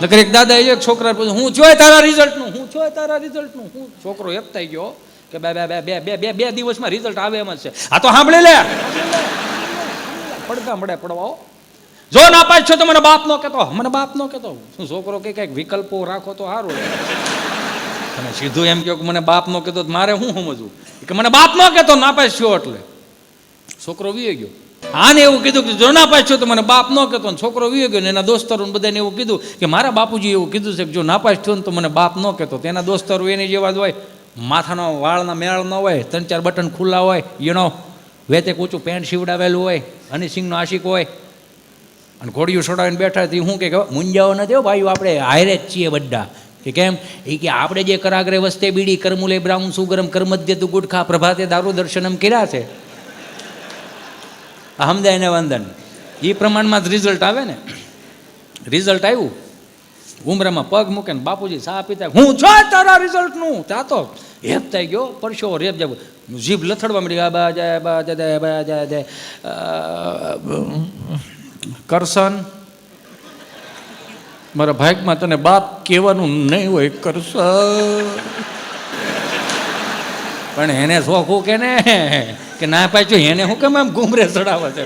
નકર એક દાદા એક છોકરા પૂછ્યું, હું જોય તારા રિઝલ્ટનું હું જોય તારા રિઝલ્ટનું હું છોકરો એક થઈ ગયો કે, બે બે બે બે બે બે બે દિવસમાં રિઝલ્ટ આવે એમ છે. આ તો સાંભળી લે. પડતા મળે પડવાઓ જો નાપાસ છો તો મને બાપ નો કહેતો. મને બાપ નો કહેતો. શું છોકરો કે કંઈક વિકલ્પો રાખો તો સારું અને સીધું એમ કહો કે, મને બાપ નો કહેતો મારે શું સમજવું? કે, મને બાપ નો કહેતો નાપાસ છો એટલે. છોકરો વીએ ગયો. આને એવું કીધું કે જો નાપાસ છો તો મને બાપ ન કહેતો ને છોકરો વિયો ગયો ને એના દોસ્તારો બધાને એવું કીધું કે મારા બાપુજી એવું કીધું છે કે જો નાપાસ થયો ને તો મને બાપ ન કહેતો. તેના દોસ્તારો એની જેવા જ હોય. માથાનો વાળના મેળ ન હોય, ત્રણ ચાર બટન ખુલ્લા હોય યુનો વેતે ઊંચું પેન્ટ સીવડાવેલું હોય હની સિંહનો આશિક હોય. અને ઘોડીઓ છોડાવીને બેઠા હતી હું કે, મુંજાઓ નથી હો ભાઈ આપણે હારે જ છીએ બધા. કે કેમ? એ કે આપણે જે કરાગ્રે વસ્તે બીડી, કરમુલે બ્રાઉન સુગરમ કર્મધ્ય તું ગુટખા, પ્રભાતે, દારૂ દર્શનમ કર્યા છે. આ સમજાય ને વંદન એ પ્રમાણમાં જ રિઝલ્ટ આવે ને. રિઝલ્ટ આવ્યું. ઉમરામાં પગ મૂકે ને બાપુજી સા પીતા હું છો તારા રિઝલ્ટનું ત્યાં તો હેપ થઈ ગયો. પરસો રેપ જાય જીભ લથડવા મળી આ બા જાય બા જાય બા જાય જાય કરશન. મારા ભાગમાં તને બાપ કહેવાનું નહીં હોય કરસન પણ એને શોખું કે ને? કે ના પાછું એને હું કેમ આમ ઘૂમરે ચડાવે છે?